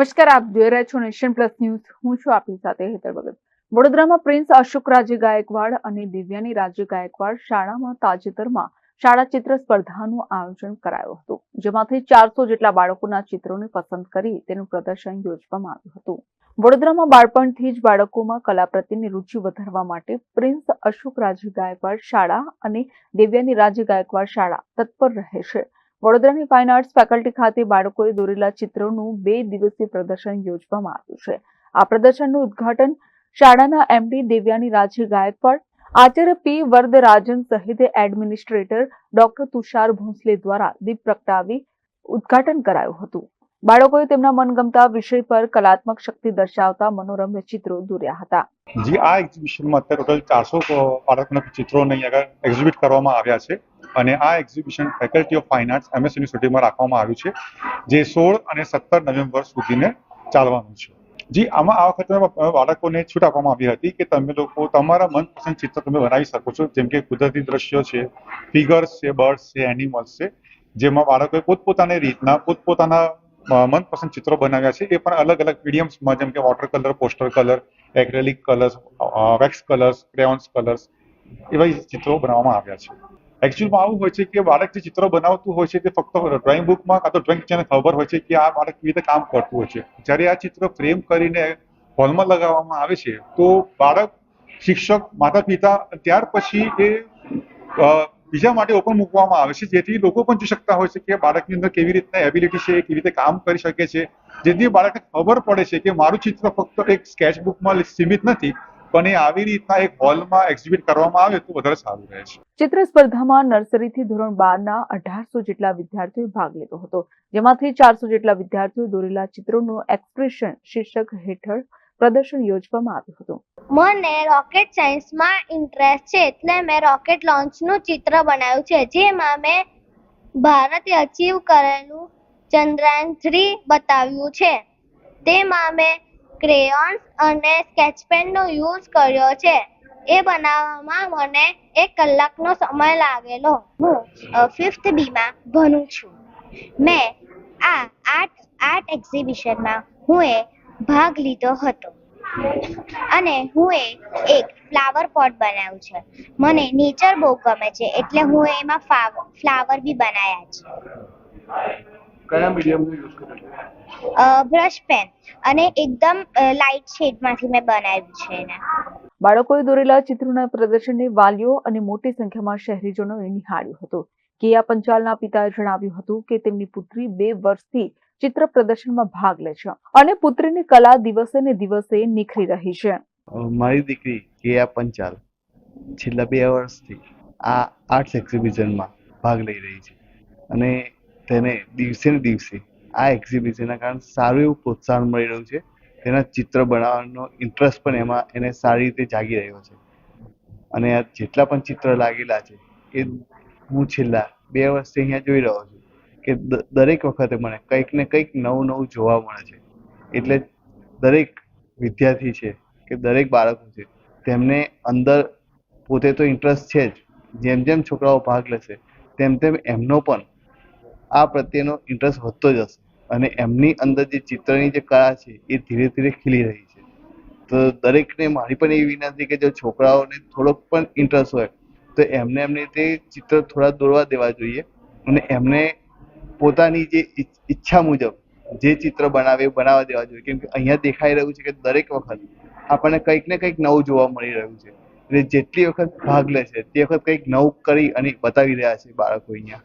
નમસ્કાર, આપ જોઈ રહ્યા છો નેશન પ્લસ ન્યૂઝ. હું છું આપની સાથે હેતર ભગત. વડોદરામાં પ્રિન્સ અશોક રાજે ગાયકવાડ અને દિવ્યાની રાજે ગાયકવાડ શાળામાં તાજેતરમાં શાળા ચિત્ર સ્પર્ધાનું આયોજન કરાયું હતું, જેમાંથી ચારસો જેટલા બાળકોના ચિત્રોને પસંદ કરી તેનું પ્રદર્શન યોજવામાં આવ્યું હતું. વડોદરામાં બાળપણથી જ બાળકોમાં કલા પ્રત્યેની રુચિ વધારવા માટે પ્રિન્સ અશોક રાજે ગાયકવાડ શાળા અને દિવ્યાની રાજે ગાયકવાડ શાળા તત્પર રહે છે વડોદરાની ફાઇન આર્ટ્સ ફેકલ્ટી ખાતે બાળકોએ દોરેલા ચિત્રોનું બે દિવસીય પ્રદર્શન યોજવામાં આવ્યું છે. આ પ્રદર્શનનું ઉદ્ઘાટન શાળાના એમડી દેવ્યાની રાજે ગાયકવાડ આચાર્ય પી વરદરાજન સહિત એડમિનિસ્ટ્રેટર ડોક્ટર તુષાર ભોંસલે દ્વારા દીપ પ્રગટાવી ઉદ્ઘાટન કરાયું હતું. બાળકોએ તેમના મનગમતા વિષય પર કલાત્મક શક્તિ દર્શાવતા મનોરમ ચિત્રો દોર્યા હતા. જી, આ એક્ઝિબિશનમાં અત્યારે ટોટલ ચારસો બાળકના ચિત્રોને અહીં આગળ એક્ઝિબિટ કરવામાં આવ્યા છે. અને આ exhibition faculty of fine arts MS યુનિવર્સિટીમાં રાખવામાં આવ્યું છે, જે સોળ અને સત્તર નવેમ્બર સુધીને ચાલવાનું છે. જી, આમાં આ વખતે બાળકોને છૂટ આપવામાં આવી હતી કે તમે લોકો, તમારા મનપસંદ ચિત્ર તમે બનાવી શકો છો, જેમ કે કુદરતી દ્રશ્યો છે ફિગર્સ છે બર્ડ્સ છે એનિમલ્સ છે, જેમાં બાળકોએ પોતપોતાની રીતના, પોતપોતાના મનપસંદ ચિત્રો બનાવ્યા છે. એ પણ અલગ અલગ મીડિયમ્સમાં જેમ કે water colour poster colour acrylic colours wax colours crayons colours એવા ચિત્રો બનાવવામાં આવ્યા છે. એકચ્યુઅલમાં આવું હોય છે કે બાળક જે ચિત્રો બનાવતું હોય છે તે ફક્ત ડ્રોઈંગ બુકમાં કાં તો ડ્રોઈંગ ટીચરને ખબર હોય છે કે આ બાળક કેવી રીતે કામ કરતું હોય છે. જ્યારે આ ચિત્ર ફ્રેમ કરીને હોલમાં લગાવવામાં આવે છે, તો બાળક, શિક્ષક, માતા પિતા ત્યાર પછી એ બીજા માટે ઓપન મૂકવામાં આવે છે. જેથી લોકો પણ જોઈ શકતા હોય છે કે બાળકની અંદર કેવી રીતના એબિલિટી છે, કેવી રીતે કામ કરી શકે છે. જેથી બાળકને ખબર પડે છે કે મારું ચિત્ર ફક્ત એક સ્કેચ બુકમાં સીમિત નથી. પણ એ આવી રીતના એક હોલમાં એક્ઝિબિટ કરવામાં આવે તો વધારે સારું રહે છે. ચિત્ર સ્પર્ધામાં નર્સરીથી ધોરણ બારના અઢારસો જેટલા વિદ્યાર્થીઓએ ભાગ લીધો હતો. જેમાંથી ચારસો જેટલા વિદ્યાર્થીઓ દોરેલા ચિત્રોનું એક્સપ્રેશન શીર્ષક હેઠળ પ્રદર્શન યોજવામાં આવ્યું હતું. મને રોકેટ સાયન્સમાં ઇન્ટરેસ્ટ છે એટલે મેં રોકેટ લોન્ચનું ચિત્ર બનાવ્યું છે જેમાં મેં ભારતે અચીવ કરેલું ચંદ્રયાન થ્રી બતાવ્યું છે. તેમાં મેં ક્રેયોન્સ અને સ્કેચ પેનનો યુઝ કર્યો છે. એ બનાવવામાં મને એક કલાકનો સમય લાગેલો. હું ફિફ્થ બીમાં ભણું છું. મેં આ આર્ટ આર્ટ એક્ઝિબિશનમાં હું એ ભાગ લીધો હતો. અને હું એ એક ફ્લાવર પોટ બનાવ્યું છે. મને નેચર બહુ ગમે છે, એટલે હું એમાં ફ્લાવર બી બનાવ્યા છે. કયા મીડિયમનો યુઝ કર્યો બ્રશ પેન અને એકદમ લાઇટ શેડમાંથી મેં બનાવ્યું છે એને. બાળકોએ દોરેલા ચિત્રોના પ્રદર્શનને વાલીઓ અને મોટી સંખ્યામાં શહેરીજનોએ નિહાળ્યું હતું. કેયા પંચાલના પિતાએ જણાવ્યું હતું કે તેમની પુત્રી બે વર્ષથી ચિત્ર પ્રદર્શનમાં ભાગ લે છે અને પુત્રીની કલા દિવસે ને દિવસે નિખરી રહી છે. મારી દીકરી કેયા પંચાલ છેલ્લા બે વર્ષથી આ આર્ટ્સ એક્ઝિબિશનમાં ભાગ લઈ રહી છે. અને તેને દિવસે ને દિવસે આ એક્ઝિબિશનના કારણે સારું એવું પ્રોત્સાહન મળી રહ્યું છે. તેના ચિત્ર બનાવવાનો ઇન્ટરેસ્ટ પણ એમાં એને સારી રીતે જાગી રહ્યો છે. અને આ જેટલા પણ ચિત્ર લાગેલા છે એ હું છેલ્લા બે વર્ષથી અહીંયા જોઈ રહ્યો છું કે દરેક વખતે મને કંઈક ને કંઈક નવું નવું જોવા મળે છે. એટલે દરેક વિદ્યાર્થી છે કે દરેક બાળકો છે તેમને અંદર પોતે તો ઇન્ટરેસ્ટ છે જ. જેમ જેમ છોકરાઓ ભાગ લેશે, તેમ તેમ એમનો પણ આ પ્રત્યેનો ઇન્ટરેસ્ટ વધતો જશે અને એમની અંદર જે ચિત્રની જે કળા છે, એ ધીરે ધીરે ખીલી રહી છે. તો દરેકને મારી પણ એવી વિનંતી કે જો છોકરાઓને થોડોક પણ ઇન્ટરેસ્ટ હોય, તો એમને એમની રીતે ચિત્ર થોડા દોરવા દેવા જોઈએ. અને એમને પોતાની જે ઈચ્છા મુજબ જે ચિત્ર બનાવે, એ બનાવવા દેવા જોઈએ. કેમ કે અહીંયા દેખાઈ રહ્યું છે કે દરેક વખત આપણને કંઈક ને કંઈક નવું જોવા મળી રહ્યું છે. એટલે જેટલી વખત ભાગ લે છે તે વખત કંઈક નવું કરી અને બતાવી રહ્યા છે બાળકો અહીંયા.